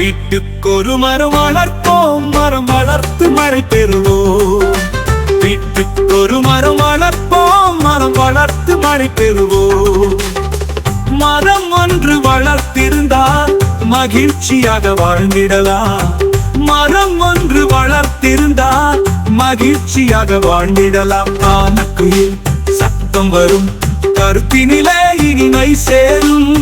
வீட்டுக்கு ஒரு மரம் வளர்ப்போம் மரம் வளர்த்து மழை பெறுவோம். வீட்டுக்கு ஒரு மரம் வளர்ப்போம் மரம் வளர்த்து மழை பெறுவோம். மரம் ஒன்று வளர்த்திருந்தால் மகிழ்ச்சியாக வாழ்ந்திடலாம். மரம் ஒன்று வளர்த்திருந்தால் மகிழ்ச்சியாக வாழ்ந்திடலாம். ஆனக்குயில் சத்தம் வரும் கருத்தினிலே இனிமை சேரும்.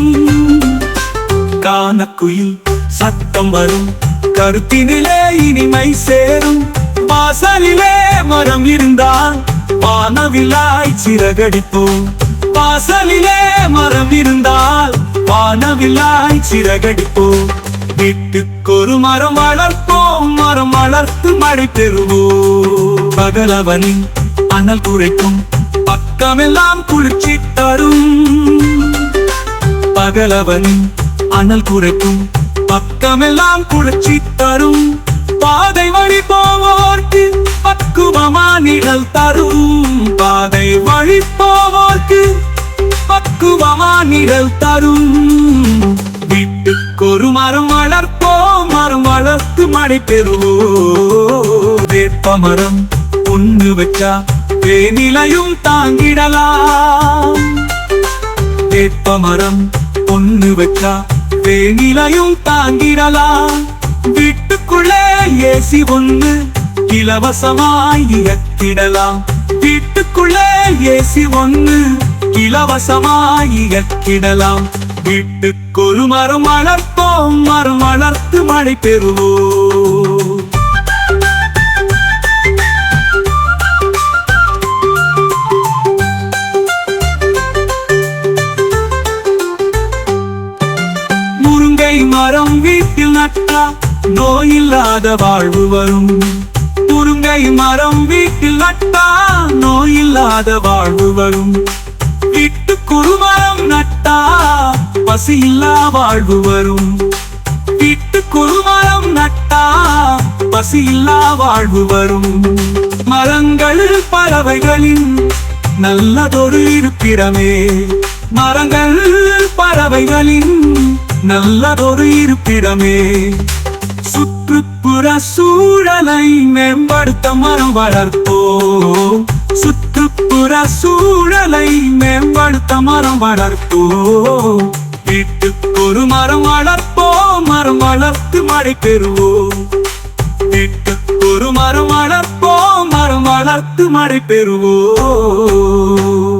கானக்குயில் சத்தம் வரும். கருத்தினிலே இனிமை சேரும். வாசலிலே மரம் இருந்தால் வானவில்லாய் சிறகடிப்போம். வாசலிலே மரம் இருந்தால் வானவில்லாய் சிறகடிப்போம். வீட்டுக்கொரு மரம் வளர்ப்போம். மரம் வளர்த்து மழை பெறுவோம். பகலவனின் அனல் குறைக்கும். பக்கமெல்லாம் குளிர்ச்சி தரும். பகலவனின் அனல் குறைக்கும். பக்கமெல்லாம் குளிர்ச்சி தரும். பாதை வழி போவோர்க்கு பக்குவமா நிழல் தரும். பாதை வழி போவோர்க்கு பக்குவமா நிழல் தரும். வீட்டுக்கு ஒரு மரம் வளர்ப்போம். மரம் வளர்த்து மழை பெறுவோம். வேப்ப மரம் ஒன்று வச்சா வேநிலையும் தாங்கிடலாம். வேப்ப மரம் ஒன்று வச்சா தேனிலையும் தாங்கிடலாம் வீட்டுக்குள்ளே ஏசி ஒன்று இலவசமாய் இயக்கிடலாம். வீட்டுக்குள்ளே ஏசி ஒன்று இலவசமாய் இயக்கிடலாம். வீட்டுக்கு ஒரு மரம் வளர்ப்போம் மரம் வளர்த்து மழை பெறுவோம். நட்டா நோயில்லாத வாழ்வு வரும். முருங்கை மரம் வீட்டில் நட்டா நோயில்லாத வாழ்வு வரும். வீட்டுக்குரு மரம் நட்டா பசியில்லா வாழ்வு வரும். வீட்டுக்குரு மரம் நட்டா பசியில்லா வாழ்வு வரும். மரங்கள் பறவைகளின் நல்லதொரு இருப்பிடமே. மரங்கள் பறவைகளின் நல்லதொரு இருப்பிடமே. சுற்றுப்புற சூழலை மேம்படுத்த மரம் வளர்ப்போம். சுற்றுப்புற சூழலை மேம்படுத்த மரம் வளர்ப்போம். வீட்டுக்கு ஒரு மரம் வளர்ப்போம். மரம் வளர்த்து மழை பெறுவோம். வீட்டுக்கு ஒரு மரம் வளர்ப்போம். மரம் வளர்த்து மழை பெறுவோம்.